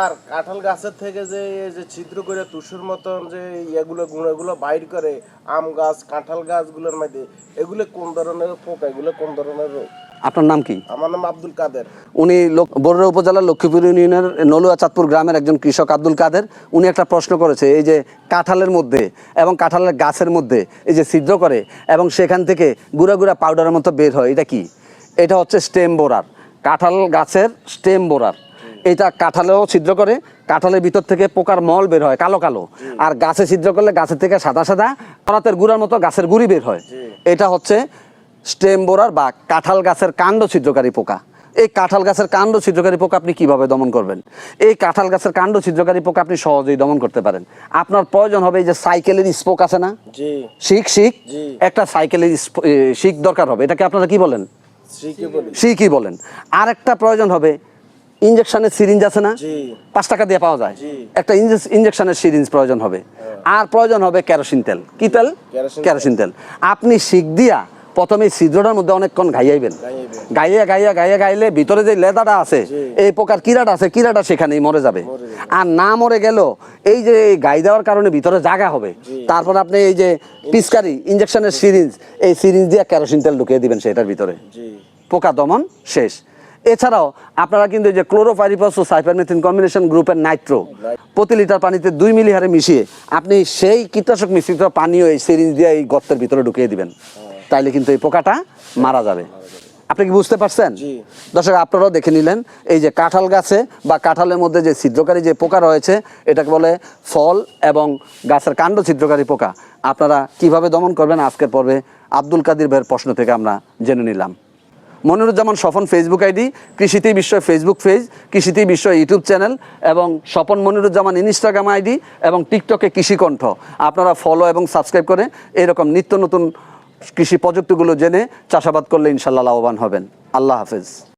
আর কাঁঠাল গাছের থেকে যে এই যে ছিদ্র করে তুষুর মতন যে ইয়েগুলো গুঁড়োগুলো বাইর করে আম গাছ কাঁঠাল গাছগুলোর মধ্যে এগুলো কোন ধরনের পোকা? এগুলো কোন ধরনের রোগ? আপনার নাম কি? আমার নাম আব্দুল কাদের। উনি বরুড়া উপজেলার লক্ষ্মীপুর ইউনিয়নের নলুয়া চাঁদপুর গ্রামের একজন কৃষক আব্দুল কাদের। উনি একটা প্রশ্ন করেছে এই যে কাঁঠালের মধ্যে এবং কাঁঠালের গাছের মধ্যে এই যে ছিদ্র করে এবং সেখান থেকে গুঁড়া গুঁড়া পাউডারের মতো বের হয় এটা কি? এটা হচ্ছে স্টেম বোরার। কাঁঠাল গাছের স্টেম বোরার। এটা কাঁঠালেও ছিদ্র করে কাঁঠালের ভিতর থেকে পোকার মল বের হয় কালো কালো। আর গাছে ছিদ্র করলে গাছের থেকে সাদা সাদা করাতের গুঁড়ার মতো গাছের গুড়ি বের হয়। এটা হচ্ছে স্টেম বোরার বা কাঁঠাল গাছের কাণ্ড ছিদ্রকারী পোকা। এই কাঁঠাল গাছের কাণ্ড ছিদ্রকারী পোকা আপনি কীভাবে দমন করবেন? এই কাঁঠাল গাছের কাণ্ড ছিদ্রকারী পোকা আপনি সহজেই দমন করতে পারেন। আপনার প্রয়োজন হবে এই যে সাইকেলের স্পোক আছে না? শিখ শিখ। একটা সাইকেলের শিখ দরকার হবে। এটাকে আপনারা কি বলেন? শিখই বলেন। আর একটা প্রয়োজন হবে ইঞ্জেকশনের সিরিঞ্জ আছে না? পাঁচ টাকা দিয়ে পাওয়া যায়। একটা ইঞ্জেকশনের সিরিঞ্জ প্রয়োজন হবে। আর প্রয়োজন হবে কেরোসিন তেল। কি তেল? কেরোসিন তেল। আপনি শিখ দিয়া প্রথমে ছিদ্রটার মধ্যে অনেকক্ষণ ঘাইয়াইবেন। গাইয়া গাইয়া গাইয়া গাইলে ভিতরে যে লেদাটা আছে এই প্রকার কিরাটা আছে কিরাটা সেখানেই মরে যাবে। আর না মরে গেল এই যে এই গাই দেওয়ার কারণে ভিতরে জায়গা হবে তারপর আপনি এই যে পিচকারি ইঞ্জেকশনের সিরিঞ্জ এই সিরিঞ্জ দিয়ে কেরোসিন তেল ঢুকিয়ে দিবেন সেটার ভিতরে। পোকা দমন শেষ। এছাড়াও আপনারা কিন্তু যে ক্লোরোফাইরিপাস ও সাইপারমেথিন কম্বিনেশন গ্রুপের নাইট্রো প্রতি লিটার পানিতে দুই মিলি হারে মিশিয়ে আপনি সেই কীটনাশক মিশ্রিত পানীয় এই সিরিঞ্জ দিয়ে এই গর্তের ভিতরে ঢুকিয়ে দিবেন। তাইলে কিন্তু এই পোকাটা মারা যাবে। আপনি কি বুঝতে পারছেন। দর্শক আপনারাও দেখে নিলেন এই যে কাঁঠাল গাছে বা কাঁঠালের মধ্যে যে ছিদ্রকারী যে পোকা রয়েছে এটাকে বলে ফল এবং গাছের কাণ্ড ছিদ্রকারী পোকা। আপনারা কীভাবে দমন করবেন? আজকের পর্বে আব্দুল কাদির ভাইয়ের প্রশ্ন থেকে আমরা জেনে নিলাম। মনিরুজ্জামান স্বপন ফেসবুক আইডি, কৃষিতে বিশ্ব ফেসবুক পেজ কৃষিতে বিশ্ব ইউটিউব চ্যানেল এবং স্বপন মনিরুজ্জামান ইনস্টাগ্রাম আইডি এবং টিকটকে কৃষিকণ্ঠ। আপনারা ফলো এবং সাবস্ক্রাইব করে এরকম নিত্য নতুন কৃষি প্রযুক্তিগুলো জেনে চাষাবাদ করলে ইনশাল্লাহ লাভবান হবেন। আল্লাহ হাফেজ।